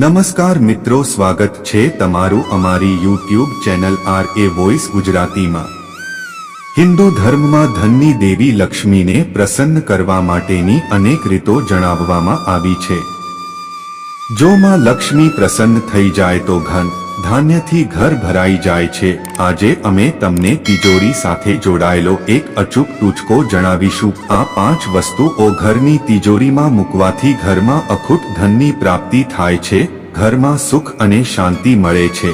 નમસ્કાર મિત્રો, સ્વાગત છે તમારું અમારી YouTube channel R A voice ગુજરાતીમાં. હિન્દુ ધર્મમાં ધનની દેવી લક્ષ્મીને પ્રસન્ન કરવા માટેની અનેક રીતો જણાવવામાં આવી છે. જો માં લક્ષ્મી પ્રસન્ન થઈ જાય તો ધન ધાન્યથી ઘર ભરાઈ જાય છે. આજે અમે તમને તિજોરી સાથે જોડાયેલો એક અચૂક ટૂચકો જણાવીશું. આ પાંચ વસ્તુઓ ઘરની તિજોરીમાં મૂકવાથી ઘરમાં અખૂટ ધનની પ્રાપ્તિ થાય છે, ઘરમાં સુખ અને શાંતિ મળે છે.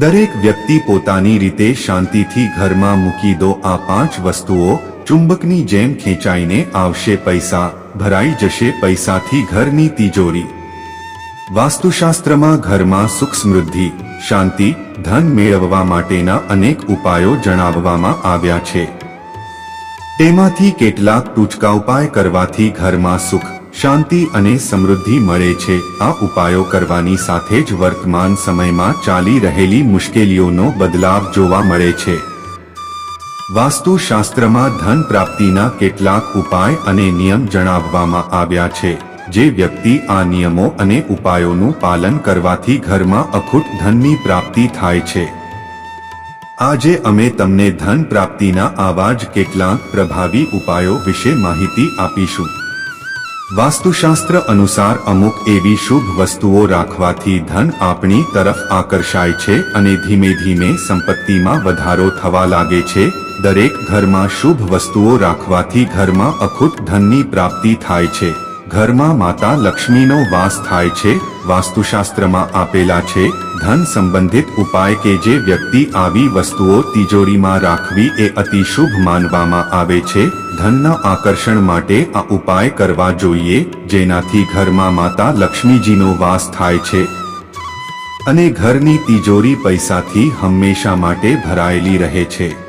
દરેક વ્યક્તિ પોતાની રીતે શાંતિથી ઘરમાં મૂકી દો. આ પાંચ વસ્તુઓ ચુંબકની જેમ ખેંચાઈને આવશે પૈસા. ભરાઈ જશે પૈસાથી ઘરની તિજોરી. વાસ્તુશાસ્ત્રમાં ઘરમાં સુખ સમૃદ્ધિ, શાંતિ, ધન મેળવવા માટેના અનેક ઉપાયો જણાવવામાં આવ્યા છે. તેમાંથી કેટલાક ટૂચકા ઉપાય કરવાથી ઘરમાં સુખ, શાંતિ અને સમૃદ્ધિ મળે છે. આ ઉપાયો કરવાની સાથે જ વર્તમાન સમયમાં ચાલી રહેલી મુશ્કેલીઓનો બદલાવ જોવા મળે છે. વાસ્તુશાસ્ત્રમાં ધન પ્રાપ્તિના કેટલાક ઉપાય અને નિયમ જણાવવામાં આવ્યા છે. જે વ્યક્તિ આ નિયમો અને ઉપાયોનું પાલન કરવાથી ઘરમાં અખૂટ ધનની પ્રાપ્તિ થાય છે. આજે અમે તમને ધન પ્રાપ્તિના આવા જ કેટલાક પ્રભાવી ઉપાયો વિશે માહિતી આપીશું. વાસ્તુશાસ્ત્ર અનુસાર અમુક એવી શુભ વસ્તુઓ રાખવાથી ધન આપણી તરફ આકર્ષાય છે અને ધીમે ધીમે સંપત્તિમાં વધારો થવા લાગે છે. દરેક ઘરમાં શુભ વસ્તુઓ રાખવાથી ઘરમાં અખૂટ ધનની પ્રાપ્તિ થાય છે. ઘરમાં માતા લક્ષ્મીનો વાસ થાય છે, વાસ્તુશાસ્ત્રમાં આપેલા છે, ધન સંબંધિત ઉપાય કે જે વ્યક્તિ આવી વસ્તુઓ તિજોરીમાં રાખવી એ અતિ શુભ માનવામાં આવે છે. ધનના આકર્ષણ માટે આ ઉપાય કરવા જોઈએ, જેનાથી ઘરમાં માતા લક્ષ્મીજીનો વાસ થાય છે. અને ઘરની તિજોરી પૈસાથી હંમેશા માટે ભરાયેલી રહે છે.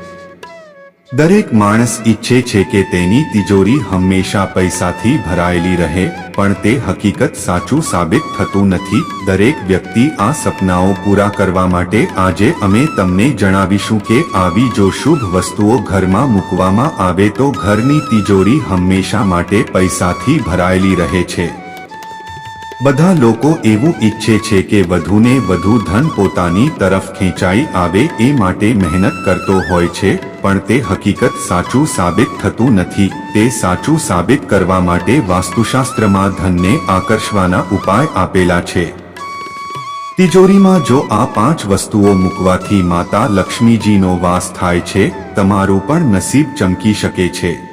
દરેક માણસ ઈચ્છે છે કે તેની તિજોરી હંમેશા પૈસાથી ભરાયેલી રહે, પણ તે હકીકત સાચું સાબિત થતું નથી. દરેક વ્યક્તિ આ સપનાઓ પૂરા કરવા માટે આજે અમે તમને જણાવીશું કે આવી જો શુભ વસ્તુઓ ઘરમાં મૂકવામાં આવે તો ઘરની તિજોરી હંમેશા માટે પૈસાથી ભરાયેલી રહે છે. બધા લોકો એવું ઈચ્છે છે કે વધુને વધુ ધન પોતાની તરફ ખેંચાઈ આવે એ માટે મહેનત કરતો હોય છે, પણ તે હકીકત સાચું સાબિત થતું નથી. તે સાચું સાબિત કરવા માટે વાસ્તુશાસ્ત્રમાં ધનને આકર્ષવાના ઉપાય આપેલા છે. તિજોરીમાં જો આ પાંચ વસ્તુઓ મૂકવાથી માતા લક્ષ્મીજીનો વાસ થાય છે, તમારું પણ નસીબ ચમકી શકે છે.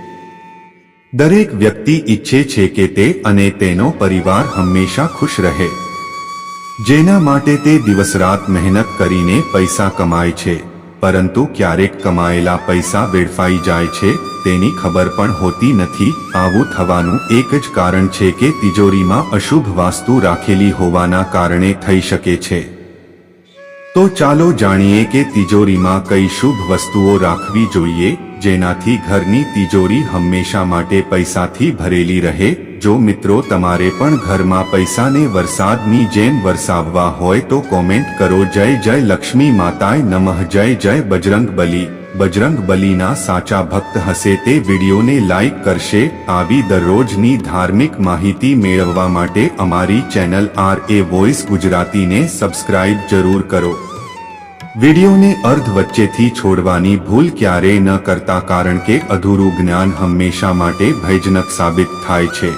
દરેક વ્યક્તિ ઈચ્છે છે કે તે અને તેનો પરિવાર હંમેશા ખુશ રહે. જેના માટે તે દિવસ રાત મહેનત કરીને પૈસા કમાય છે, પરંતુ ક્યારેક કમાયેલા પૈસા વેડફાઈ જાય છે, તેની ખબર પણ હોતી નથી. આવું થવાનું એક જ કારણ છે કે તિજોરીમાં અશુભ વાસ્તુ રાખેલી હોવાના કારણે થઈ શકે છે. તો ચાલો જાણીએ કે તિજોરીમાં કઈ શુભ વસ્તુઓ રાખવી જોઈએ. જેનાથી ઘરની તિજોરી હંમેશા માટે પૈસાથી ભરેલી રહે. જો મિત્રો તમારે પણ ઘરમાં પૈસાને વરસાદની જેમ વરસાવવા હોય તો કોમેન્ટ કરો. જય જય લક્ષ્મી માતાય નમઃ. જય જય બજરંગ બલી બજરંગ બલીના સાચા ભક્ત હશે તે વિડીયોને લાઈક કરશે. આવી દરરોજની ધાર્મિક માહિતી મેળવવા માટે અમારી ચેનલ આર એ વોઇસ ગુજરાતીને સબસ્ક્રાઇબ જરૂર કરો. વિડીયોને અર્ધ વચ્ચેથી છોડવાની ભૂલ ક્યારેય ન કરતા કારણ કે અધૂરું જ્ઞાન હંમેશા માટે ભયજનક સાબિત થાય છે.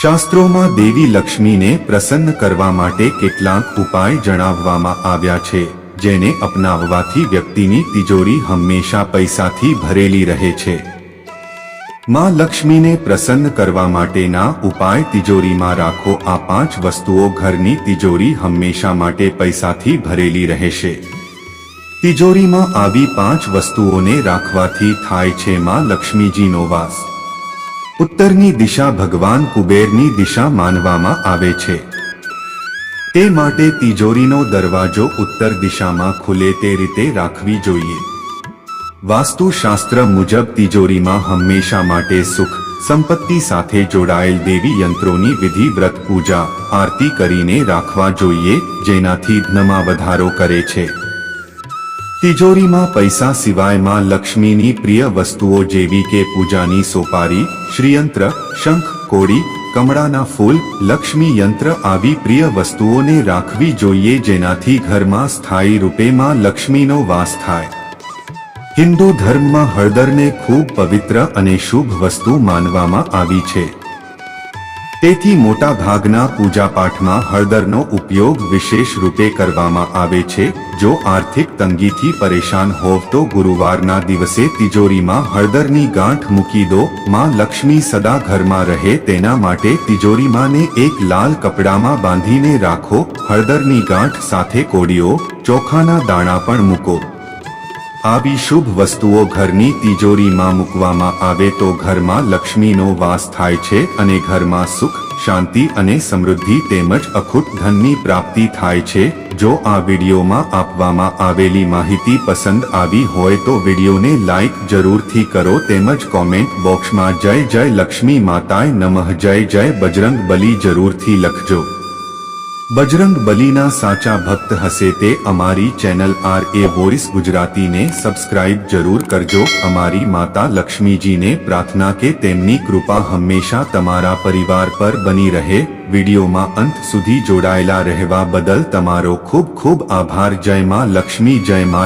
શાસ્ત્રોમાં દેવી લક્ષ્મીને પ્રસન્ન કરવા માટે કેટલાક ઉપાય જણાવવામાં આવ્યા છે, જેને અપનાવવાથી વ્યક્તિની તિજોરી હંમેશા પૈસાથી ભરેલી રહે છે. માં લક્ષ્મીને પ્રસન્ન કરવા માટેના ઉપાય તિજોરીમાં રાખો. આ પાંચ વસ્તુઓ ઘરની તિજોરી હંમેશા માટે પૈસાથી ભરેલી રહેશે. તિજોરીમાં આવી પાંચ વસ્તુઓને રાખવાથી થાય છે માં લક્ષ્મીજીનો વાસ. ઉત્તરની દિશા ભગવાન કુબેરની દિશા માનવામાં આવે છે. તે માટે તિજોરીનો દરવાજો ઉત્તર દિશામાં ખુલે તે રીતે રાખવી જોઈએ. વાસ્તુશાસ્ત્ર મુજબ તિજોરીમાં હંમેશા માટે સુખ, સંપત્તિ સાથે જોડાયેલ દેવી યંત્રોની વિધિ વ્રત પૂજા, આરતી કરીને રાખવા જોઈએ, જેનાથી ધનમાં વધારો કરે છે. તિજોરીમાં પૈસા સિવાયમાં લક્ષ્મીની પ્રિય વસ્તુઓ જેવી કે પૂજાની સોપારી, શ્રીયંત્ર, શંખ કોડી કમળાના ફૂલ, લક્ષ્મી યંત્ર આવી પ્રિય વસ્તુઓને રાખવી જોઈએ જેનાથી ઘરમાં સ્થાયી રૂપે માં લક્ષ્મીનો વાસ થાય. હિન્દુ ધર્મમાં હળદરને ખૂબ પવિત્ર અને શુભ વસ્તુ માનવામાં આવી છે. તેથી મોટા ભાગના પૂજાપાઠમાં હળદરનો ઉપયોગ વિશેષ રૂપે કરવામાં આવે છે. જો આર્થિક તંગીથી પરેશાન હોવ તો ગુરુવારના દિવસે તિજોરીમાં હળદરની ગાંઠ મૂકી દો. માં લક્ષ્મી સદા ઘરમાં રહે તેના માટે તિજોરીમાંને એક લાલ કપડામાં બાંધીને રાખો. હળદરની ગાંઠ સાથે કોડીઓ ચોખાના દાણા પણ મૂકો. આવી શુભ વસ્તુઓ ઘરની તિજોરીમાં મૂકવામાં આવે તો ઘરમાં લક્ષ્મીનો વાસ થાય છે અને ઘરમાં સુખ, શાંતિ અને સમૃદ્ધિ તેમજ અખૂટ ધનની પ્રાપ્તિ થાય છે. જો આ વિડીયોમાં આપવામાં આવેલી માહિતી પસંદ આવી હોય તો વિડીયોને લાઇક જરૂરથી કરો તેમજ કોમેન્ટ બોક્સમાં જય જય લક્ષ્મી માતાય નમઃ જય જય બજરંગ બલી જરૂરથી લખજો. બજરંગ બલીના સાચા ભક્ત હશે તે અમારી ચેનલ આર એ વોઇસ ગુજરાતીને સબસ્ક્રાઇબ જરૂર કરજો. અમારી માતા લક્ષ્મીજીને પ્રાર્થના કે તેમની કૃપા હંમેશા તમારા પરિવાર પર બની રહે. વિડીયોમાં અંત સુધી જોડાયેલા રહેવા બદલ તમારો ખૂબ ખૂબ આભાર. જય માં લક્ષ્મી, જય માં